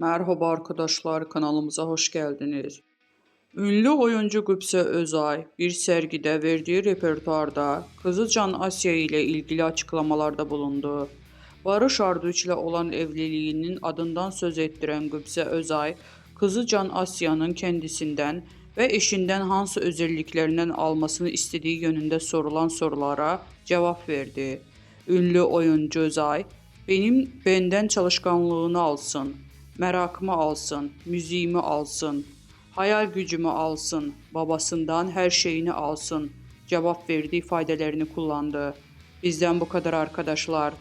Merhaba arkadaşlar, kanalımıza hoş geldiniz. Ünlü oyuncu Gupse Özay bir sergide verdiği repertuarda kızı Can Asya ile ilgili açıklamalarda bulundu. Barış Arduç ile olan evliliğinin adından söz ettiren Gupse Özay, kızı Can Asya'nın kendisinden ve eşinden hansı özelliklerinden almasını istediği yönünde sorulan sorulara cevap verdi. Ünlü oyuncu Özay, benim benden çalışkanlığını alsın, merakımı alsın, müziğimi alsın, hayal gücümü alsın, babasından her şeyini alsın cevap verdi ifadelerini kullandı. Bizden bu kadar arkadaşlar.